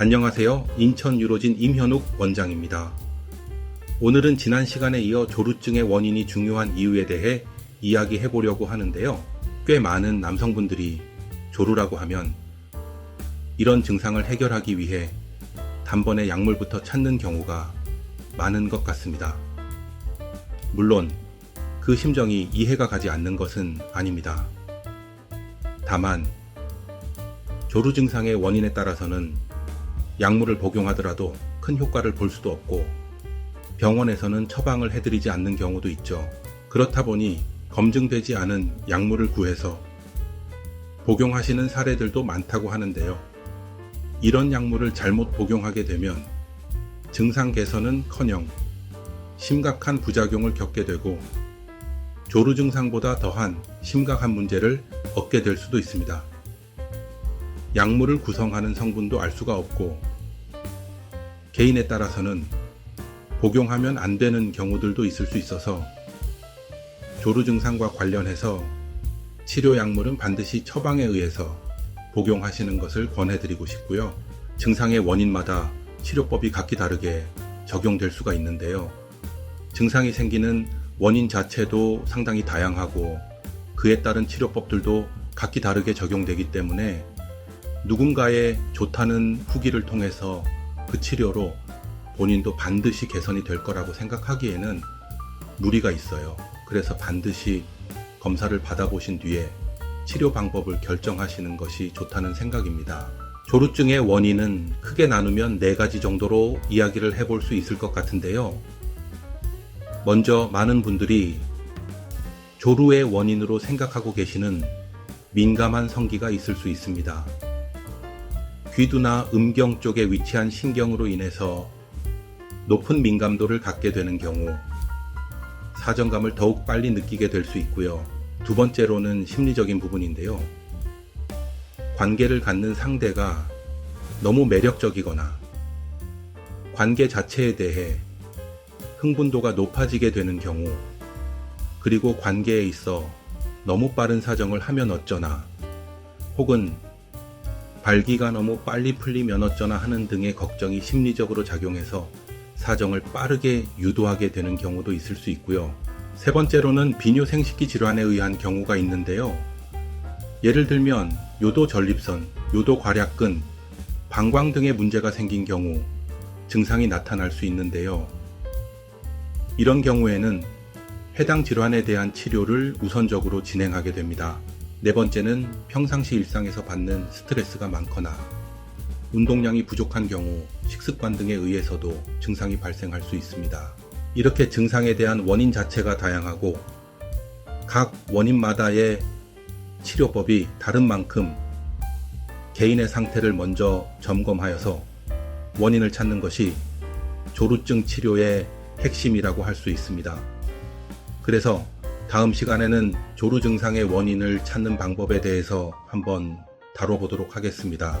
안녕하세요. 인천 유로진 임현욱 원장입니다. 오늘은 지난 시간에 이어 조루증의 원인이 중요한 이유에 대해 이야기해 보려고 하는데요. 꽤 많은 남성분들이 조루라고 하면 이런 증상을 해결하기 위해 단번에 약물부터 찾는 경우가 많은 것 같습니다. 물론 그 심정이 이해가 가지 않는 것은 아닙니다. 다만 조루 증상의 원인에 따라서는 약물을 복용하더라도 큰 효과를 볼 수도 없고 병원에서는 처방을 해드리지 않는 경우도 있죠. 그렇다 보니 검증되지 않은 약물을 구해서 복용하시는 사례들도 많다고 하는데요. 이런 약물을 잘못 복용하게 되면 증상 개선은 커녕 심각한 부작용을 겪게 되고 조루 증상보다 더한 심각한 문제를 얻게 될 수도 있습니다. 약물을 구성하는 성분도 알 수가 없고 개인에 따라서는 복용하면 안 되는 경우들도 있을 수 있어서 조루 증상과 관련해서 치료 약물은 반드시 처방에 의해서 복용하시는 것을 권해드리고 싶고요. 증상의 원인마다 치료법이 각기 다르게 적용될 수가 있는데요. 증상이 생기는 원인 자체도 상당히 다양하고 그에 따른 치료법들도 각기 다르게 적용되기 때문에 누군가의 좋다는 후기를 통해서 그 치료로 본인도 반드시 개선이 될 거라고 생각하기에는 무리가 있어요. 그래서 반드시 검사를 받아보신 뒤에 치료 방법을 결정하시는 것이 좋다는 생각입니다. 조루증의 원인은 크게 나누면 네 가지 정도로 이야기를 해볼 수 있을 것 같은데요. 먼저 많은 분들이 조루의 원인으로 생각하고 계시는 민감한 성기가 있을 수 있습니다. 귀두나 음경 쪽에 위치한 신경으로 인해서 높은 민감도를 갖게 되는 경우 사정감을 더욱 빨리 느끼게 될 수 있고요. 두 번째로는 심리적인 부분인데요. 관계를 갖는 상대가 너무 매력적이거나 관계 자체에 대해 흥분도가 높아지게 되는 경우 그리고 관계에 있어 너무 빠른 사정을 하면 어쩌나 혹은 발기가 너무 빨리 풀리면 어쩌나 하는 등의 걱정이 심리적으로 작용해서 사정을 빠르게 유도하게 되는 경우도 있을 수 있고요. 세 번째로는 비뇨 생식기 질환에 의한 경우가 있는데요. 예를 들면 요도 전립선, 요도 괄약근, 방광 등의 문제가 생긴 경우 증상이 나타날 수 있는데요. 이런 경우에는 해당 질환에 대한 치료를 우선적으로 진행하게 됩니다. 네 번째는 평상시 일상에서 받는 스트레스가 많거나 운동량이 부족한 경우 식습관 등에 의해서도 증상이 발생할 수 있습니다. 이렇게 증상에 대한 원인 자체가 다양하고 각 원인마다의 치료법이 다른 만큼 개인의 상태를 먼저 점검하여서 원인을 찾는 것이 조루증 치료의 핵심이라고 할 수 있습니다. 그래서 다음 시간에는 조루 증상의 원인을 찾는 방법에 대해서 한번 다뤄보도록 하겠습니다.